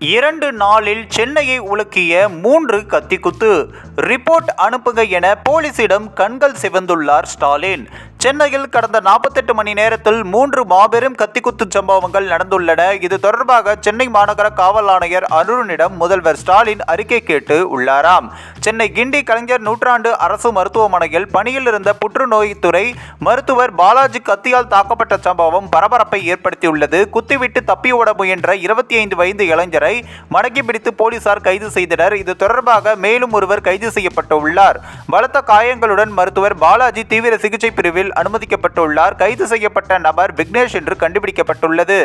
இரண்டு நாளில் சென்னையை உலுக்கிய மூன்று கத்திக்குத்து. ரிப்போர்ட் அனுப்புங்க என போலீசிடம் கண்கள் சிவந்துள்ளார் ஸ்டாலின். சென்னையில் கடந்த நாற்பத்தெட்டு மணி நேரத்தில் மூன்று மாபெரும் கத்திக்குத்து சம்பவங்கள் நடந்துள்ளன. இது தொடர்பாக சென்னை மாநகர காவல் ஆணையர் அருணிடம் முதல்வர் ஸ்டாலின் அறிக்கை கேட்டு உள்ளாராம். சென்னை கிண்டி கலைஞர் நூற்றாண்டு அரசு மருத்துவமனையில் பணியில் இருந்த புற்றுநோய்த்துறை மருத்துவர் பாலாஜி கத்தியால் தாக்கப்பட்ட சம்பவம் பரபரப்பை ஏற்படுத்தியுள்ளது. குத்திவிட்டு தப்பி ஓட முயன்ற இருபத்தி ஐந்து வயது இளைஞரை மடக்கி பிடித்து போலீசார் கைது செய்தனர். இது தொடர்பாக மேலும் ஒருவர் கைது செய்யப்பட்டுள்ளார் பலத்த காயங்களுடன் மருத்துவர் பாலாஜி தீவிர சிகிச்சை பிரிவில் அனுமதிக்கப்பட்டுள்ளார். கைது செய்யப்பட்ட நபர் விக்னேஷ் என்று கண்டுபிடிக்கப்பட்டுள்ளது.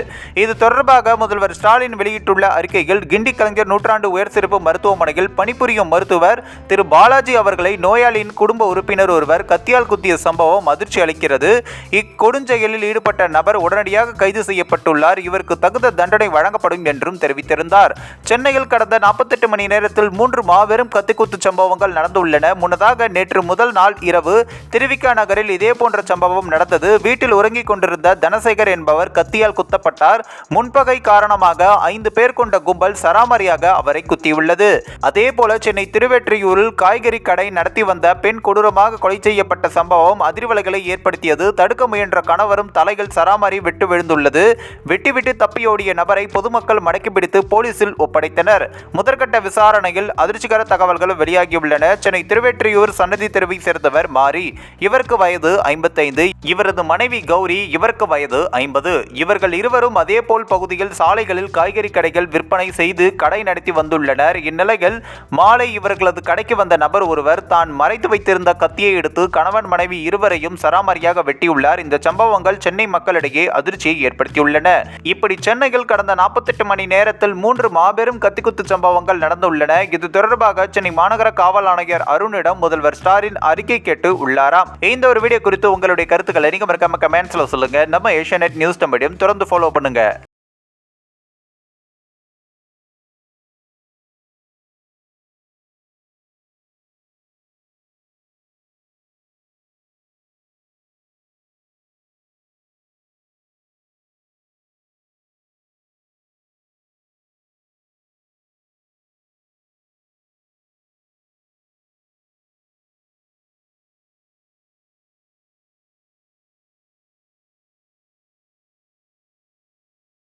இது தொடர்பாக முதல்வர் ஸ்டாலின் வெளியிட்டுள்ள அறிக்கையில் கிண்டி கலைஞர் நூற்றாண்டு உயர் சிறப்பு மருத்துவமனையில் பணிபுரியும் மருத்துவர் திரு பாலாஜி அவர்களை நோயாளியின் குடும்ப உறுப்பினர் ஒருவர் கத்தியால் குத்திய சம்பவம் அதிர்ச்சி அளிக்கிறது. இக்கொடுஞ்செயலில் ஈடுபட்ட நபர் உடனடியாக கைது செய்யப்பட்டுள்ளார். இவருக்கு தகுந்த தண்டனை வழங்கப்படும் என்றும் தெரிவித்திருந்தார். சென்னையில் கடந்த நாற்பத்தெட்டு மணி நேரத்தில் மூன்று மாபெரும் கத்திக்குத்து சம்பவங்கள் நடந்துள்ளன. முன்னதாக நேற்று முதல் நாள் இரவு திருவிக்கா நகரில் இதேபோன்ற போன்ற சம்பவம் நடந்தது. வீட்டில் உறங்கிக் கொண்டிருந்த தனசேகர் என்பவர் கத்தியால் குத்தப்பட்டார். முன்பகை காரணமாக ஐந்து பேர் கொண்ட கும்பல் சராமரியாக அவரை குத்தியுள்ளது. அதே போல சென்னை திருவெற்றியூரில் காய்கறி கடை நடத்தி வந்த பெண் கொடூரமாக கொலை செய்யப்பட்ட சம்பவம் அதிர்வலைகளை ஏற்படுத்தியது. தடுக்க முயன்ற கணவரும் தலைகள் சராமரி விட்டு விழுந்துள்ளது. வெட்டிவிட்டு தப்பியோடிய நபரை பொதுமக்கள் மடக்கி பிடித்து போலீசில் ஒப்படைத்தனர். முதற்கட்ட விசாரணையில் அதிர்ச்சிகர தகவல்கள் வெளியாகியுள்ளன. சென்னை திருவெற்றியூர் சன்னதி தெருவை சேர்ந்தவர் மாறி இவருக்கு வயது எண்பத்தைந்து இவரது மனைவி கௌரி இவருக்கு வயது ஐம்பது. இவர்கள் இருவரும் அதேபோல் பகுதியில் சாலைகளில் காய்கறி கடைகள் விற்பனை செய்து கடை நடத்தி வந்துள்ளனர். இந்நிலையில் மாலை இவர்களது கடைக்கு வந்த நபர் ஒருவர் தான் மறைத்து வைத்திருந்த கத்தியை எடுத்து கணவன் மனைவி இருவரையும் சராமரியாக வெட்டியுள்ளார். இந்த சம்பவங்கள் சென்னை மக்களிடையே அதிர்ச்சியை ஏற்படுத்தியுள்ளன. இப்படி சென்னையில் கடந்த நாற்பத்தெட்டு மணி நேரத்தில் மூன்று மாபெரும் கத்திக்குத்து சம்பவங்கள் நடந்துள்ளன. இது தொடர்பாக சென்னை மாநகர காவல் ஆணையர் அருணிடம் முதல்வர் ஸ்டாலின் அறிக்கை கேட்டு உள்ளாராம். இந்த ஒரு வீடியோ குறித்து உங்களுடைய கருத்துக்களை நீங்கள் மறக்காம கமெண்ட்ஸில் சொல்லுங்க. நம்ம ஏஷியா நியூஸ் மீடியம் தொடர்ந்து ஃபாலோ பண்ணுங்க.